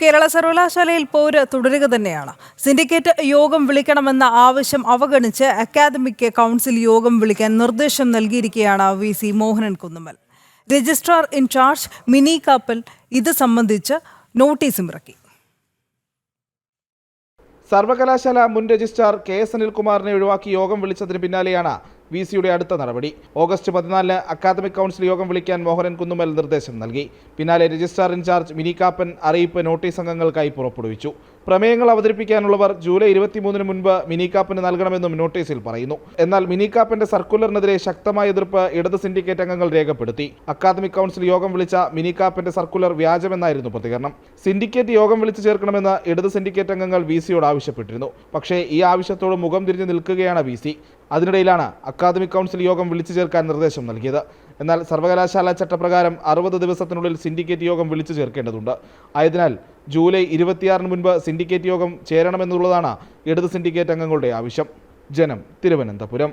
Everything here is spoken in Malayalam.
കേരള സർവകലാശാലയിൽ പോര് തുടരുക തന്നെയാണ്. സിൻഡിക്കേറ്റ് യോഗം വിളിക്കണമെന്ന ആവശ്യം അവഗണിച്ച് അക്കാദമിക് കൗൺസിൽ യോഗം വിളിക്കാൻ നിർദ്ദേശം നൽകിയിരിക്കുകയാണ് V C Mohanan Kunnummal registrar in charge Mini Kappan ഇത് സംബന്ധിച്ച് നോട്ടീസും ഇറക്കി. സർവകലാശാല മുൻ രജിസ്ട്രാർ കെ എസ് അനിൽകുമാറിനെ ഒഴിവാക്കി യോഗം വിളിച്ചതിന് പിന്നാലെയാണ് വി സിയുടെ അടുത്ത നടപടി. ഓഗസ്റ്റ് പതിനാലിന് അക്കാദമിക് കൗൺസിൽ യോഗം വിളിക്കാൻ മോഹനൻ കുന്നുമൽ നിർദ്ദേശം നൽകി. പിന്നാലെ രജിസ്ട്രാർ ഇൻചാർജ് മിനി കാപ്പൻ അറിയിപ്പ് നോട്ടീസ് അംഗങ്ങൾക്കായി പുറപ്പെടുവിച്ചു. പ്രമേയങ്ങൾ അവതരിപ്പിക്കാനുള്ളവർ ജൂലൈ ഇരുപത്തിമൂന്നിന് മുൻപ് മിനി കാപ്പന് നൽകണമെന്നും നോട്ടീസിൽ പറയുന്നു. എന്നാൽ മിനി കാപ്പന്റെ സർക്കുലറിനെതിരെ ശക്തമായ എതിർപ്പ് ഇടത് സിൻഡിക്കേറ്റ് അംഗങ്ങൾ രേഖപ്പെടുത്തി. അക്കാദമിക് കൗൺസിൽ യോഗം വിളിച്ച മിനി കാപ്പന്റെ സർക്കുലർ വ്യാജമെന്നായിരുന്നു പ്രതികരണം. സിൻഡിക്കേറ്റ് യോഗം വിളിച്ചു ചേർക്കണമെന്ന് ഇടത് സിൻഡിക്കേറ്റ് അംഗങ്ങൾ വി സിയോട് ആവശ്യപ്പെട്ടിരുന്നു. പക്ഷേ ഈ ആവശ്യത്തോട് മുഖം തിരിഞ്ഞു നിൽക്കുകയാണ് വി സി അതിനിടയിലാണ് അക്കാദമിക് കൗൺസിൽ യോഗം വിളിച്ചു ചേർക്കാൻ നിർദ്ദേശം നൽകിയത്. എന്നാൽ സർവകലാശാല ചട്ടപ്രകാരം അറുപത് ദിവസത്തിനുള്ളിൽ സിൻഡിക്കേറ്റ് യോഗം വിളിച്ചു ചേർക്കേണ്ടതുണ്ട്. ആയതിനാൽ ജൂലൈ ഇരുപത്തിയാറിന് മുൻപ് സിൻഡിക്കേറ്റ് യോഗം ചേരണമെന്നുള്ളതാണ് ഇടത് സിൻഡിക്കേറ്റ് അംഗങ്ങളുടെ ആവശ്യം. ജനം തിരുവനന്തപുരം.